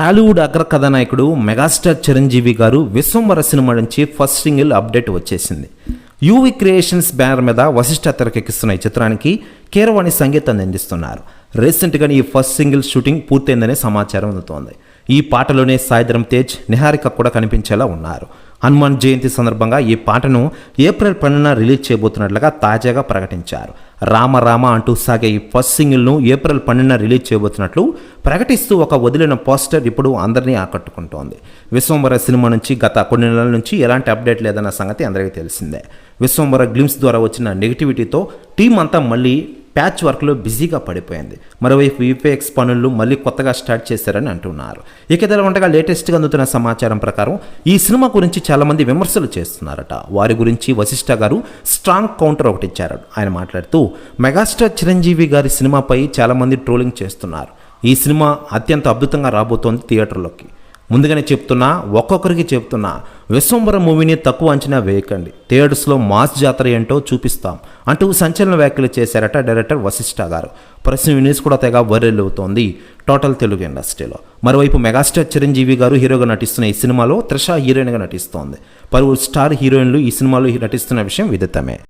టాలీవుడ్ అగ్ర కథానాయకుడు మెగాస్టార్ చిరంజీవి గారు విశ్వంవర సినిమా నుంచి ఫస్ట్ సింగిల్ అప్డేట్ వచ్చేసింది. యూవి క్రియేషన్స్ బ్యానర్ మీద వశిష్ఠ తెరకెక్కిస్తున్న ఈ చిత్రానికి కీరవాణి సంగీతాన్ని అందిస్తున్నారు. రీసెంట్గా ఈ ఫస్ట్ సింగిల్ షూటింగ్ పూర్తయిందనే సమాచారం అందుతోంది. ఈ పాటలోనే సాయిధరం తేజ్ నిహారిక కూడా కనిపించేలా ఉన్నారు. హనుమాన్ జయంతి సందర్భంగా ఈ పాటను ఏప్రిల్ పన్నెండున రిలీజ్ చేయబోతున్నట్లుగా తాజాగా ప్రకటించారు. రామ రామ అంటూ సాగే ఈ ఫస్ట్ సింగిల్ను ఏప్రిల్ పన్నెండున రిలీజ్ చేయబోతున్నట్లు ప్రకటిస్తూ ఒక వదిలిన పోస్టర్ ఇప్పుడు అందరినీ ఆకట్టుకుంటోంది. విశ్వంబర సినిమా నుంచి గత కొన్ని నెలల నుంచి ఎలాంటి అప్డేట్ లేదన్న సంగతి అందరికీ తెలిసిందే. విశ్వంబర గ్లిమ్స్ ద్వారా వచ్చిన నెగిటివిటీతో టీం అంతా మళ్ళీ ప్యాచ్ వర్క్లో బిజీగా పడిపోయింది. మరోవైపు విపిఎక్స్ పనులు మళ్ళీ కొత్తగా స్టార్ట్ చేశారని అంటున్నారు. ఇక ఇదిలా ఉండగా లేటెస్ట్గా అందుతున్న సమాచారం ప్రకారం ఈ సినిమా గురించి చాలామంది విమర్శలు చేస్తున్నారట. వారి గురించి వశిష్ఠ గారు స్ట్రాంగ్ కౌంటర్ ఒకటి ఇచ్చారు. ఆయన మాట్లాడుతూ మెగాస్టార్ చిరంజీవి గారి సినిమాపై చాలామంది ట్రోలింగ్ చేస్తున్నారు. ఈ సినిమా అత్యంత అద్భుతంగా రాబోతోంది థియేటర్లోకి. ముందుగానే చెప్తున్నా ఒక్కొక్కరికి చెప్తున్నా విశ్వంబరం మూవీని తక్కువ అంచనా వేయకండి. థియేటర్స్లో మాస్ జాతర ఏంటో చూపిస్తాం. అంటూ సంచలన వ్యాఖ్యలు చేశారట డైరెక్టర్ వశిష్ఠ గారు. ప్రస్తుతం న్యూస్ కూడా తెగ వైరల్ అవుతోంది టోటల్ తెలుగు ఇండస్ట్రీలో. మరోవైపు మెగాస్టార్ చిరంజీవి గారు హీరోగా నటిస్తున్న ఈ సినిమాలో త్రిష హీరోయిన్గా నటిస్తోంది. పలువురు స్టార్ హీరోయిన్లు ఈ సినిమాలో నటిస్తున్న విషయం విదితమే.